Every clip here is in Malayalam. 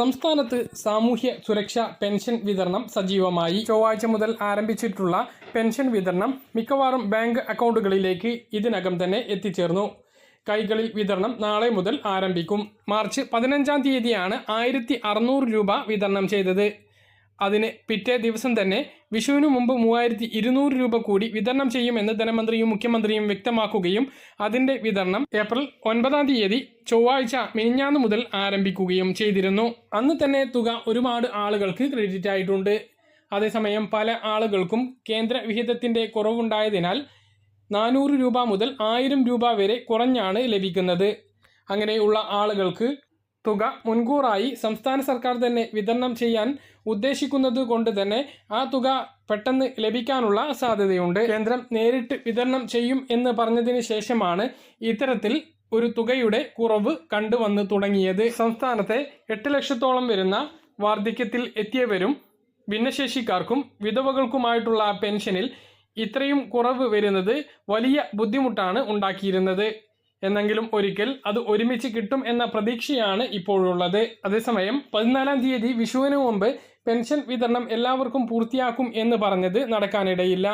സംസ്ഥാനത്ത് സാമൂഹ്യ സുരക്ഷാ പെൻഷൻ വിതരണം സജീവമായി. ചൊവ്വാഴ്ച മുതൽ ആരംഭിച്ചിട്ടുള്ള പെൻഷൻ വിതരണം മിക്കവാറും ബാങ്ക് അക്കൗണ്ടുകളിലേക്ക് ഇതിനകം തന്നെ എത്തിച്ചേർന്നു. കൈകളിൽ വിതരണം നാളെ മുതൽ ആരംഭിക്കും. മാർച്ച് പതിനഞ്ചാം തീയതിയാണ് ആയിരത്തി രൂപ വിതരണം ചെയ്തത്. അതിന് പിറ്റേ ദിവസം തന്നെ വിഷുവിനു മുമ്പ് മൂവായിരത്തി ഇരുന്നൂറ് രൂപ കൂടി വിതരണം ചെയ്യുമെന്ന് ധനമന്ത്രിയും മുഖ്യമന്ത്രിയും വ്യക്തമാക്കുകയും അതിന്റെ വിതരണം ഏപ്രിൽ ഒൻപതാം തീയതി ചൊവ്വാഴ്ച മിനിഞ്ഞാന്ന് മുതൽ ആരംഭിക്കുകയും ചെയ്തിരുന്നു. അന്ന് തന്നെ തുക ഒരുപാട് ആളുകൾക്ക് ക്രെഡിറ്റ് ആയിട്ടുണ്ട്. അതേസമയം പല ആളുകൾക്കും കേന്ദ്ര വിഹിതത്തിന്റെ കുറവുണ്ടായതിനാൽ നാനൂറ് രൂപ മുതൽ ആയിരം രൂപ വരെ കുറഞ്ഞാണ് ലഭിക്കുന്നത്. അങ്ങനെയുള്ള ആളുകൾക്ക് തുക മുൻകൂറായി സംസ്ഥാന സർക്കാർ തന്നെ വിതരണം ചെയ്യാൻ ഉദ്ദേശിക്കുന്നത് കൊണ്ട് തന്നെ ആ തുക പെട്ടെന്ന് ലഭിക്കാനുള്ള സാധ്യതയുണ്ട്. കേന്ദ്രം നേരിട്ട് വിതരണം ചെയ്യും എന്ന് പറഞ്ഞതിന് ശേഷമാണ് ഇത്തരത്തിൽ ഒരു തുകയുടെ കുറവ് കണ്ടുവന്ന് തുടങ്ങിയത്. സംസ്ഥാനത്തെ എട്ട് ലക്ഷത്തോളം വരുന്ന വാർദ്ധക്യത്തിൽ എത്തിയവരും ഭിന്നശേഷിക്കാർക്കും വിധവകൾക്കുമായിട്ടുള്ള പെൻഷനിൽ ഇത്രയും കുറവ് വരുന്നത് വലിയ ബുദ്ധിമുട്ടാണ് ഉണ്ടാക്കിയിരുന്നത്. എന്നെങ്കിലും ഒരിക്കൽ അത് ഒരുമിച്ച് കിട്ടും എന്ന പ്രതീക്ഷയാണ് ഇപ്പോഴുള്ളത്. അതേസമയം പതിനാലാം തീയതി വിഷുവിന് മുമ്പ് പെൻഷൻ വിതരണം എല്ലാവർക്കും പൂർത്തിയാക്കും എന്ന് പറഞ്ഞത് നടക്കാനിടയില്ല.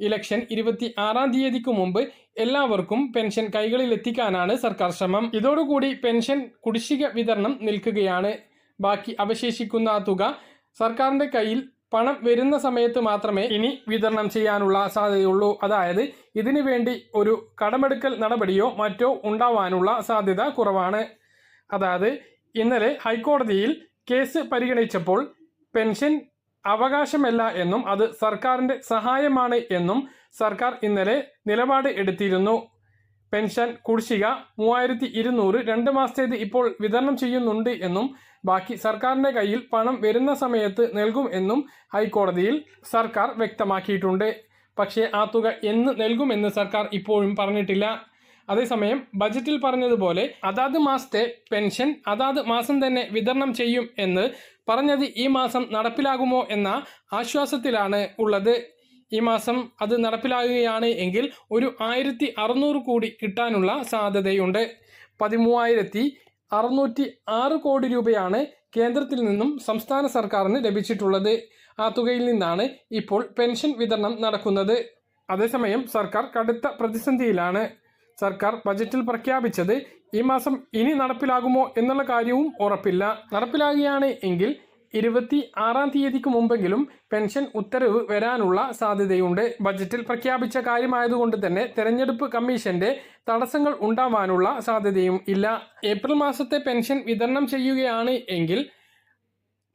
ഇലക്ഷൻ ഇരുപത്തി ആറാം തീയതിക്ക് മുമ്പ് എല്ലാവർക്കും പെൻഷൻ കൈകളിൽ എത്തിക്കാനാണ് സർക്കാർ ശ്രമം. ഇതോടുകൂടി പെൻഷൻ കുടിശ്ശിക വിതരണം നിൽക്കുകയാണ്. ബാക്കി അവശേഷിക്കുന്ന തുക സർക്കാരിന്റെ കയ്യിൽ പണം വരുന്ന സമയത്ത് മാത്രമേ ഇനി വിതരണം ചെയ്യാനുള്ള സാധ്യതയുള്ളൂ. അതായത് ഇതിനു വേണ്ടി ഒരു കടമെടുക്കൽ നടപടിയോ മറ്റോ ഉണ്ടാവാനുള്ള സാധ്യത കുറവാണ്. അതായത് ഇന്നലെ ഹൈക്കോടതിയിൽ കേസ് പരിഗണിച്ചപ്പോൾ പെൻഷൻ അവകാശമല്ല എന്നും അത് സർക്കാരിന്റെ സഹായമാണ് എന്നും സർക്കാർ ഇന്നലെ നിലപാട് എടുത്തിരുന്നു. പെൻഷൻ കുടിശ്ശിക മൂവായിരത്തി ഇരുന്നൂറ് രണ്ട് മാസത്തേത് ഇപ്പോൾ വിതരണം ചെയ്യുന്നുണ്ട് എന്നും ബാക്കി സർക്കാരിന്റെ കയ്യിൽ പണം വരുന്ന സമയത്ത് നൽകും എന്നും ഹൈക്കോടതിയിൽ സർക്കാർ വ്യക്തമാക്കിയിട്ടുണ്ട്. പക്ഷേ ആ തുക എന്ന് നൽകുമെന്ന് സർക്കാർ ഇപ്പോഴും പറഞ്ഞിട്ടില്ല. അതേസമയം ബജറ്റിൽ പറഞ്ഞതുപോലെ അതാത് മാസത്തെ പെൻഷൻ അതാത് മാസം തന്നെ വിതരണം ചെയ്യും എന്ന് പറഞ്ഞത് ഈ മാസം നടപ്പിലാകുമോ എന്ന ആശ്വാസത്തിലാണ് ഉള്ളത്. ഈ മാസം അത് നടപ്പിലാകുകയാണ് എങ്കിൽ ഒരു ആയിരത്തി അറുന്നൂറ് കോടി കിട്ടാനുള്ള സാധ്യതയുണ്ട്. പതിമൂവായിരത്തി അറുന്നൂറ്റി ആറ് കോടി രൂപയാണ് കേന്ദ്രത്തിൽ നിന്നും സംസ്ഥാന സർക്കാരിന് ലഭിച്ചിട്ടുള്ളത്. ആ തുകയിൽ നിന്നാണ് ഇപ്പോൾ പെൻഷൻ വിതരണം നടക്കുന്നത്. അതേസമയം സർക്കാർ കടുത്ത പ്രതിസന്ധിയിലാണ്. സർക്കാർ ബജറ്റിൽ പ്രഖ്യാപിച്ചത് ഈ മാസം ഇനി നടപ്പിലാകുമോ എന്നുള്ള കാര്യവും ഉറപ്പില്ല. നടപ്പിലാകുകയാണ് എങ്കിൽ ഇരുപത്തി ആറാം തീയതിക്ക് മുമ്പെങ്കിലും പെൻഷൻ ഉത്തരവ് വരാനുള്ള സാധ്യതയുണ്ട്. ബജറ്റിൽ പ്രഖ്യാപിച്ച കാര്യമായതുകൊണ്ട് തന്നെ തെരഞ്ഞെടുപ്പ് കമ്മീഷന്റെ തടസ്സങ്ങൾ ഉണ്ടാവാനുള്ള സാധ്യതയും ഇല്ല. ഏപ്രിൽ മാസത്തെ പെൻഷൻ വിതരണം ചെയ്യുകയാണ് എങ്കിൽ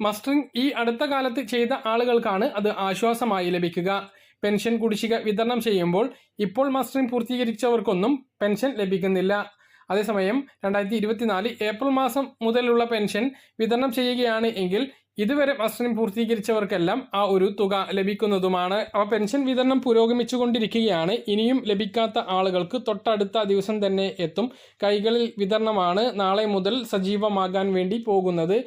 മസ്റ്ററിംഗ് ഈ അടുത്ത കാലത്ത് ചെയ്ത ആളുകൾക്കാണ് അത് ആശ്വാസമായി ലഭിക്കുക. പെൻഷൻ കുടിശ്ശിക വിതരണം ചെയ്യുമ്പോൾ ഇപ്പോൾ മസ്റ്ററിംഗ് പൂർത്തീകരിച്ചവർക്കൊന്നും പെൻഷൻ ലഭിക്കുന്നില്ല. അതേസമയം രണ്ടായിരത്തി ഇരുപത്തിനാല് ഏപ്രിൽ മാസം മുതലുള്ള പെൻഷൻ വിതരണം ചെയ്യുകയാണ് എങ്കിൽ ഇതുവരെ മസ്റ്ററിംഗ് പൂർത്തീകരിച്ചവർക്കെല്ലാം ആ ഒരു തുക ലഭിക്കുന്നതുമാണ്. അപ്പോൾ പെൻഷൻ വിതരണം പുരോഗമിച്ചുകൊണ്ടിരിക്കുകയാണ്. ഇനിയും ലഭിക്കാത്ത ആളുകൾക്ക് തൊട്ടടുത്ത ദിവസം തന്നെ എത്തും. കൈകളിൽ വിതരണമാണ് നാളെ മുതൽ സജീവമാകാൻ വേണ്ടി പോകുന്നത്.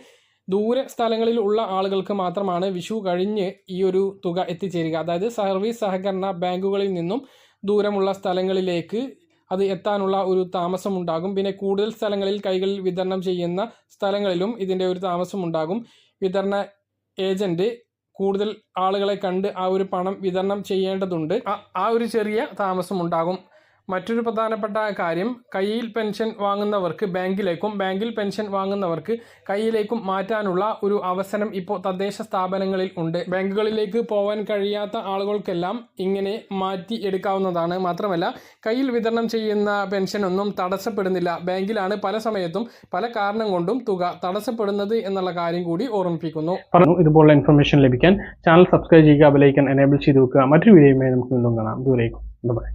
ദൂരെ സ്ഥലങ്ങളിൽ ഉള്ള ആളുകൾക്ക് മാത്രമാണ് വിഷു കഴിഞ്ഞ് ഈ ഒരു തുക എത്തിച്ചേരുക. അതായത് സർവീസ് സഹകരണ ബാങ്കുകളിൽ നിന്നും ദൂരമുള്ള സ്ഥലങ്ങളിലേക്ക് അത് എത്താനുള്ള ഒരു താമസം ഉണ്ടാകും പിന്നെ കൂടുതൽ സ്ഥലങ്ങളിൽ കൈകളിൽ വിതരണം ചെയ്യുന്ന സ്ഥലങ്ങളിലും ഇതിന്റെ ഒരു താമസം ഉണ്ടാകും വിതരണ ഏജന്റ് കൂടുതൽ ആളുകളെ കണ്ട് ആ ഒരു പണം വിതരണം ചെയ്യേണ്ടതുണ്ട്. ആ- ഒരു ചെറിയ താമസം ഉണ്ടാകും മറ്റൊരു പ്രധാനപ്പെട്ട കാര്യം കയ്യിൽ പെൻഷൻ വാങ്ങുന്നവർക്ക് ബാങ്കിലേക്കും ബാങ്കിൽ പെൻഷൻ വാങ്ങുന്നവർക്ക് കയ്യിലേക്കും മാറ്റാനുള്ള ഒരു അവസരം ഇപ്പോൾ തദ്ദേശ സ്ഥാപനങ്ങളിൽ ഉണ്ട്. ബാങ്കുകളിലേക്ക് പോകാൻ കഴിയാത്ത ആളുകൾക്കെല്ലാം ഇങ്ങനെ മാറ്റി എടുക്കാവുന്നതാണ്. മാത്രമല്ല കയ്യിൽ വിതരണം ചെയ്യുന്ന പെൻഷനൊന്നും തടസ്സപ്പെടുന്നില്ല. ബാങ്കിലാണ് പല സമയത്തും പല കാരണം കൊണ്ടും തുക തടസ്സപ്പെടുന്നത് എന്നുള്ള കാര്യം കൂടി ഓർമ്മിപ്പിക്കുന്നു. ഇതുപോലുള്ള ഇൻഫർമേഷൻ ലഭിക്കാൻ ചാനൽ സബ്സ്ക്രൈബ് ചെയ്യുക ബെലൈക്കൻ എനേബിൾ ചെയ്ത് വെക്കുക. മറ്റൊരു വീഡിയോയുമായി നമുക്ക് വീണ്ടും കാണാം. ദൂരേക്കും ബൈ